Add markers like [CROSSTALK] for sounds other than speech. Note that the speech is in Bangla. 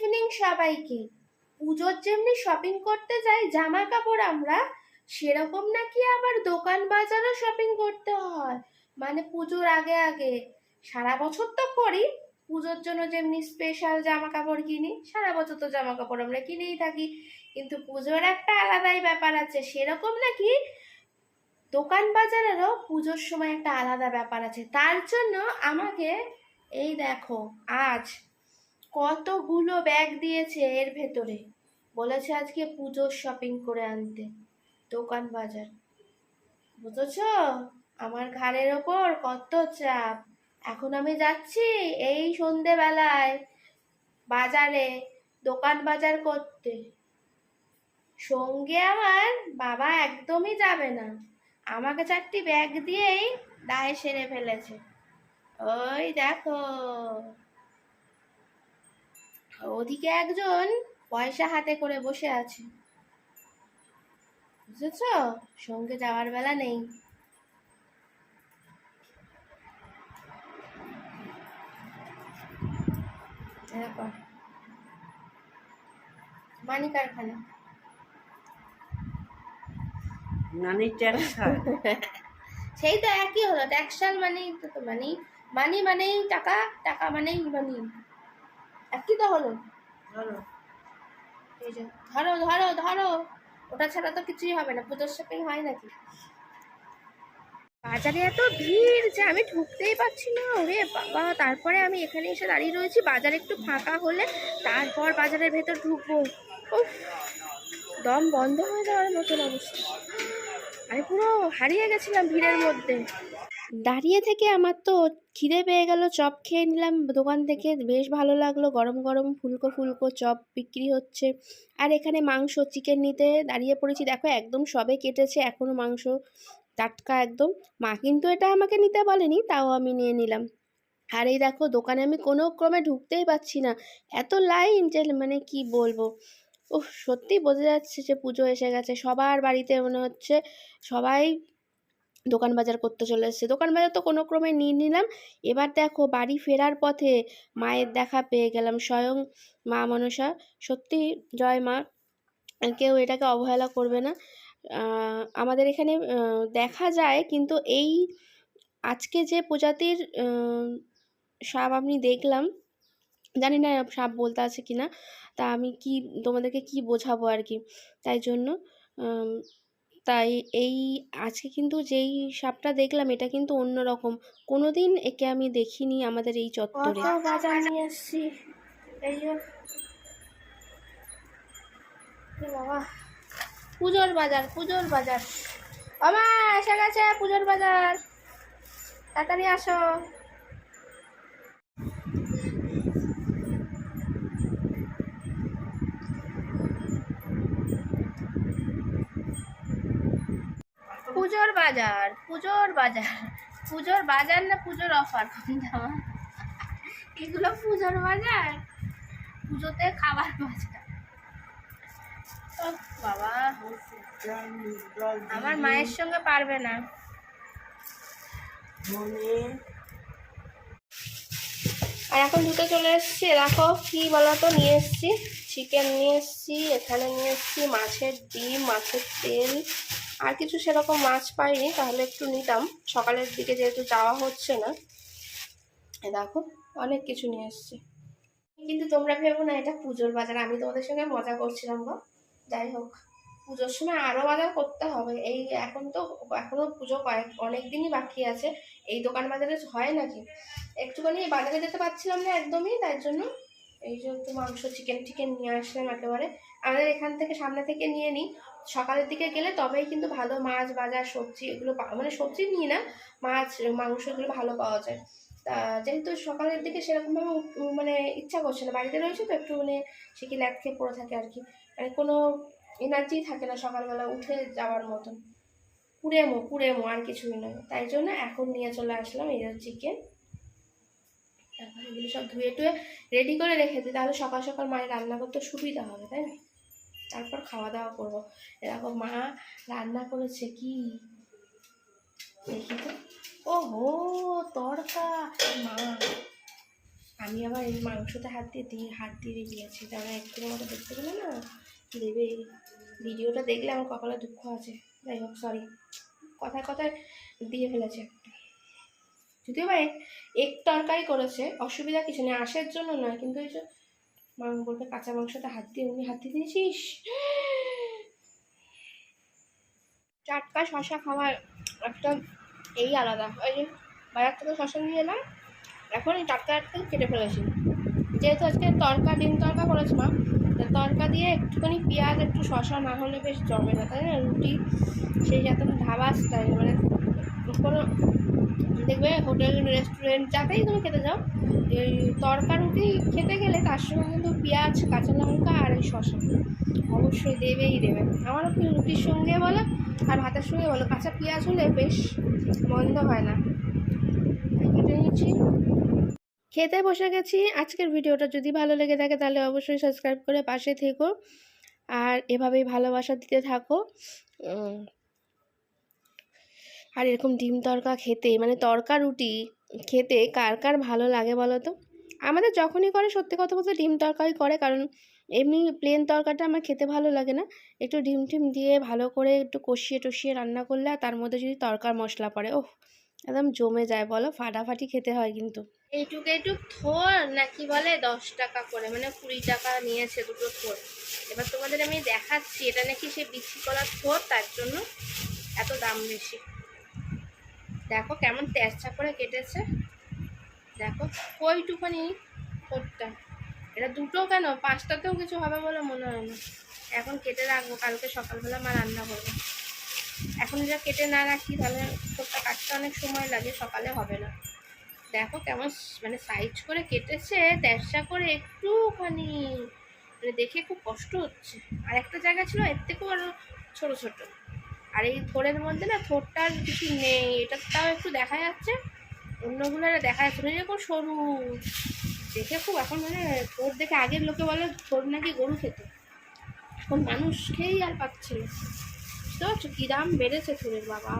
ইভিনিং সবাইকে। পুজোর যেমনি শপিং করতে যাই জামা কাপড় আমরা, সেরকম নাকি আবার দোকান বাজারও শপিং করতে হয়। মানে পুজোর আগে আগে। সারা বছর তো করি, পুজোর জন্য যেমনি স্পেশাল জামা কাপড় কিনি, সারা বছর তো জামা কাপড় আমরা কিনেই থাকি। কিন্তু পুজোর একটা আলাদাই ব্যাপার আছে, সেরকম নাকি দোকান বাজারেরও পুজোর সময় একটা আলাদা ব্যাপার আছে। তার জন্য আমাকে, এই দেখো, আজ কতগুলো ব্যাগ দিয়েছে এর ভেতরে? বলেছে আজকে পুজোর শপিং করে আনতে, দোকান বাজার। বুঝেছ? আমার ঘাড়ের ওপর কত চাপ। এখন আমি যাচ্ছি এই সন্ধেবেলায় বাজারে দোকান বাজার করতে। সঙ্গে আমার বাবা একদমই যাবে না। আমাকে চারটি ব্যাগ দিয়েই দায় সেরে ফেলেছে। ওই দেখো। ওদিকে একজন পয়সা হাতে করে বসে আছে। বুঝেছ? সঙ্গে যাওয়ার বেলা নেই। মানি কারখানা ট্যাক্স? [LAUGHS] সেই তো একই হলো। ট্যাক্সাল মানেই তো তো মানি মানি মানেই টাকা টাকা মানেই মানি একই তো হলো। ধরো। এই যে ধরো ধরো ধরো। ওটা ছাড়া তো কিছুই হবে না। পুজোর শপিং হয় নাকি? বাজারে এত ভিড় যে আমি ঢুকতেই পারছি না। ওরে বাবা তারপরে আমি এখানে এসে দাঁড়িয়ে রয়েছি। বাজার একটু ফাঁকা হলে তারপর বাজারের ভেতর ঢুকবো। উফ দম বন্ধ হয়ে যাওয়ার মতন অবস্থা। আমি পুরো হারিয়ে গেছিলাম ভিড়ের মধ্যে। দাঁড়িয়ে থেকে আমার তো খিদে পেয়ে গেল, চপ খেয়ে নিলাম। দোকান থেকে বেশ ভালো লাগল, গরম গরম ফুলকো ফুলকো চপ বিক্রি হচ্ছে। আর এখানে মাংস চিকেন নিতে দাঁড়িয়ে পড়েছি। দেখো, একদম সবে কেটেছে এখনও মাংস টাটকা একদম। মা কিন্তু এটা আমাকে নিতে বলেনি, তাও আমি নিয়ে নিলাম। আর এই দেখো, দোকানে আমি কোনো ক্রমে ঢুকতেই পারছি না। এত লাইন যে মানে কি বলব? উফ, সত্যি বোঝা যাচ্ছে যে পুজো এসে গেছে। সবার বাড়িতে মনে হচ্ছে, সবাই দোকান বাজার করতে চলে এসেছে। দোকান বাজার তো কোনো ক্রমে নিয়ে নিলাম। এবার দেখো বাড়ি ফেরার পথে মায়ের দেখা পেয়ে গেলাম স্বয়ং মা মনসা। সত্যি জয় মা কেউ এটাকে অবহেলা করবে না। আমাদের এখানে দেখা যায় কিন্তু এই আজকে যে প্রজাতির সাপ আমি দেখলাম, জানি না সাপ বলতে আছে কি না তা আমি কি, তোমাদেরকে কি বোঝাবো আর কি। তাই জন্য তাই এই আজকে কিন্তু যেই সাপটা দেখলাম, এটা কিন্তু অন্যরকম কোনোদিন একে আমি দেখিনি আমাদের এই চত্বরে। বাজার পুজোর বাজার পুজোর বাজার। আমা এসে গেছে পুজোর বাজার। তাড়াতাড়ি আসো পুজোর বাজার, পুজোর বাজার। পুজোর বাজার না পুজোর অফার কোনটা এগুলো পুজোর বাজার? পুজোতে খাবার বাজার। বাবা। আমার মায়ের সঙ্গে পারবে না। আর এখন দুটো চলে এসেছি। দেখো কি বলতো, নিয়ে এসেছি। চিকেন নিয়ে এসেছি, এখানে নিয়ে এসেছি মাছের ডিম, মাছের তেল। আর কিছু সেরকম মাছ পাইনি, তাহলে একটু নিতাম। সকালের দিকে যেহেতু যাওয়া হচ্ছে না দেখো, অনেক কিছু নিয়ে এসেছি। কিন্তু তোমরা ভেবো না, এটা পুজোর বাজার। আমি তোমাদের সঙ্গে মজা করছিলাম গো। যাই হোক, পুজোর সময় আরও বাজার করতে হবে। এই এখন তো এখনও পুজো কয়েক, অনেক দিনই বাকি আছে। এই দোকান বাজারে হয় নাকি? একটুখানি বাজারে যেতে পারছিলাম না একদমই, তাই জন্য এই যে একটু মাংস চিকেন টিকেন নিয়ে আসলাম একেবারে। আমাদের এখান থেকে সামনে থেকে নিয়ে নিই। সকালের দিকে গেলে তবেই কিন্তু ভালো মাছ, বাজার, সবজি এগুলো মানে সবজি নিয়ে না, মাছ, মাংস এগুলো ভালো পাওয়া যায়। তা যেহেতু সকালের দিকে সেরকমভাবে মানে ইচ্ছা করছে না, বাড়িতে রয়েছে তো একটু মানে সে কি ল্যাট খেয়ে পড়ে থাকে আর কি। মানে কোনো এনার্জি থাকে না সকালবেলা উঠে যাওয়ার মতন। কুড়েমো কুড়েমো আর কিছুই নয়। তাই জন্য এখন নিয়ে চলে আসলাম এই চিকেন তারপর এগুলো সব ধুয়ে টুয়ে রেডি করে রেখে দিই, তাহলে সকাল সকাল মায়ের রান্না করতে সুবিধা হবে, তাই না? তারপর খাওয়া দাওয়া করব। এরকম মা রান্না করেছে কি? দেখি তো। ও হো তড়কা। মা, আমি আবার এই মাংসতে হাত দিয়ে দিয়ে, হাত দিয়ে দিয়েছি। তারা একটু মতো দেখতে গেলে না দেবে? ভিডিওটা দেখলে আমার কপালে দুঃখ আছে। যাই হোক সরি কথায় কথায় দিয়ে ফেলেছে যদিও বা এক- তরকারি করেছে, অসুবিধা কিছু নেই আশের জন্য নয়, কিন্তু ওই মাংস বলবে, কাঁচা মাংসতে হাত দিয়ে উনি হাত দিয়ে দিয়েছিস? টাটকা শশা খাওয়ার একটা এই আলাদা। ওই যে বাজার থেকে শশা নিয়ে এলাম, এখন এই টাটকা টাটকা কেটে ফেলেছি। যেহেতু আজকে তরকা, ডিম তরকা করেছে মা তরকা দিয়ে একটুখানি পেঁয়াজ, একটু শশা না হলে বেশ জমে না তাই না? রুটি, সেই যাতে ধাবা স্টাইল মানে কোনো দেখবে হোটেল রেস্টুরেন্ট যাতেই তুমি খেতে যাও, এই তরকা রুটি খেতে গেলে তার সঙ্গে কিন্তু পেঁয়াজ, কাঁচা লঙ্কা আর এই শশা অবশ্যই দেবেই দেবে। আমারও কি রুটির সঙ্গে বলো? আর ভাতের সঙ্গে বলো? কাঁচা পেঁয়াজ হলে বেশ মন্দ হয় না। কেটে খেতে বসে গেছি। আজকের ভিডিওটা যদি ভালো লেগে থাকে তাহলে অবশ্যই সাবস্ক্রাইব করে পাশে থেকো। আর এভাবেই ভালোবাসা দিতে থাকো। আর এরকম ডিম তরকা খেতে মানে তরকা রুটি খেতে কার কার ভালো লাগে বলো তো? আমাদের যখনই করে, সত্যি কথা বলতে ডিম তরকারি করে, কারণ এমনি প্লেন তরকাটা আমার খেতে ভালো লাগে না। একটু ডিম টিম দিয়ে ভালো করে একটু কষিয়ে টষিয়ে রান্না করলে আর তার মধ্যে যদি তরকার মশলা পড়ে, ওহ, একদম জমে যায় বলো, ফাটাফাটি খেতে হয় কিন্তু। এইটুক এইটুক থোর নাকি বলে দশ টাকা করে মানে কুড়ি টাকা নিয়েছে দুটো থোর। এবার তোমাদের আমি দেখাচ্ছি, এটা নাকি সে বিচি কলার থোর, তার জন্য এত দাম বেশি। দেখো কেমন তেরচা করে কেটেছে। দেখো ওইটুখানি থোরটা এটা দুটো কেন? পাঁচটাতেও কিছু হবে বলে মনে হয় না। এখন কেটে রাখব, কালকে সকালবেলা মা রান্না করব। এখন যা কেটে না রাখি, তাহলে থোরটা কাটতে অনেক সময় লাগে, সকালে হবে না। দেখো কেমন মানে সাইজ করে কেটেছে তেরচা করে একটুখানি। মানে দেখে খুব কষ্ট হচ্ছে। আর একটা জায়গা ছিল, এর থেকেও আরও ছোট ছোট। আর এই থোড়ের মধ্যে না থোড়টার কিছু নেই, এটা তাও একটু দেখা যাচ্ছে। অন্যগুলো দেখা যাচ্ছে না। এরকম সরু, দেখে খুব এখন মানে ফোর দেখে আগের লোকে বলে ফোর নাকি গরু খেত। এখন মানুষ খেয়েই আর পাচ্ছে না। বুঝতে পারছ? কী দাম বেড়েছে থোরের বাবা?